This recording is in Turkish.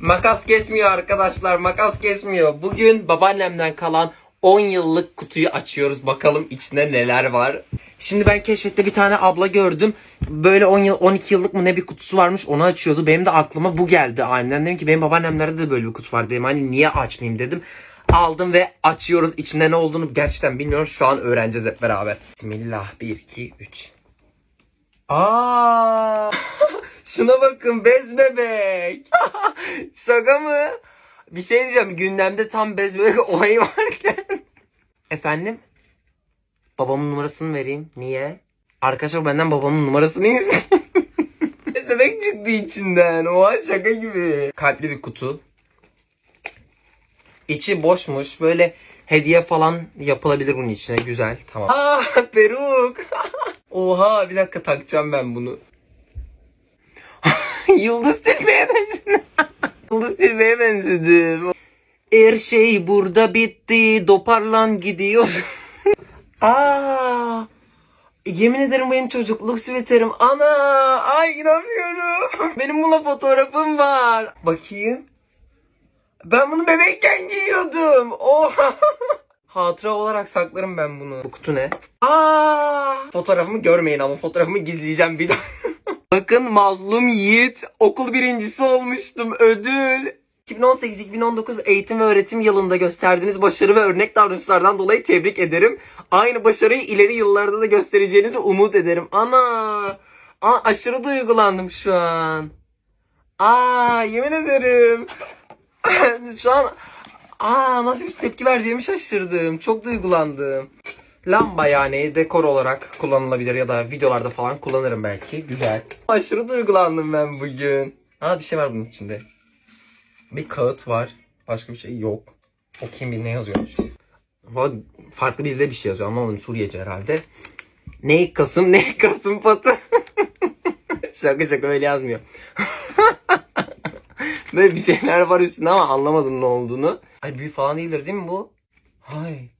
Makas kesmiyor arkadaşlar. Makas kesmiyor. Bugün babaannemden kalan 10 yıllık kutuyu açıyoruz. Bakalım içinde neler var. Şimdi ben keşfette bir tane abla gördüm. Böyle 10 yıl 12 yıllık mı ne bir kutusu varmış. Onu açıyordu. Benim de aklıma bu geldi annemden. Dedim ki benim babaannemlerde de böyle bir kutu var dedim. Hani niye açmayayım dedim. Aldım ve açıyoruz. İçinde ne olduğunu gerçekten bilmiyorum. Şu an öğreneceğiz hep beraber. Bismillah. 1 2 3. Aa! Şuna bakın bez bebek. Şaka mı? Bir şey diyeceğim. Gündemde tam bez bebek olayı varken. Efendim? Babamın numarasını vereyim. Niye? Arkadaşlar benden babamın numarasını isteyin. bez bebek çıktı içinden. Oha şaka gibi. Kalpli bir kutu. İçi boşmuş. Böyle hediye falan yapılabilir bunun içine. Güzel. Tamam. Aa peruk. Oha bir dakika takacağım ben bunu. Yıldız Tilbe'ye benzedim. Yıldız Tilbe'ye benzedim. Her şey burada bitti. Toparlan gidiyor. Aa, yemin ederim benim çocukluk süveterim. Ana, ay inanmıyorum. Benim buna fotoğrafım var. Bakayım. Ben bunu bebekken giyiyordum. Oha. Hatıra olarak saklarım ben bunu. Bu kutu ne? Aa! Fotoğrafımı görmeyin ama fotoğrafımı gizleyeceğim bir daha. Bakın mazlum yiğit okul birincisi olmuştum ödül. 2018-2019 eğitim ve öğretim yılında gösterdiğiniz başarı ve örnek davranışlardan dolayı tebrik ederim. Aynı başarıyı ileri yıllarda da göstereceğinizi umut ederim. Ana! Aa, aşırı duygulandım şu an. Aa, yemin ederim. şu an Aa nasıl bir tepki vereceğimi şaşırdım. Çok duygulandım. Lamba yani dekor olarak kullanılabilir ya da videolarda falan kullanırım belki. Güzel. Aşırı duygulandım ben bugün. Aa bir şey var bunun içinde. Bir kağıt var. Başka bir şey yok. Okuyayım bir ne yazıyormuş. Farklı bir dilde bir şey yazıyor. Anlamadım Suriyece herhalde. Ne Kasım ne Kasım patı. şaka şaka öyle yazmıyor. Böyle bir şeyler var üstünde ama anlamadım ne olduğunu. Ay büyü falan değildir değil mi bu? Hay.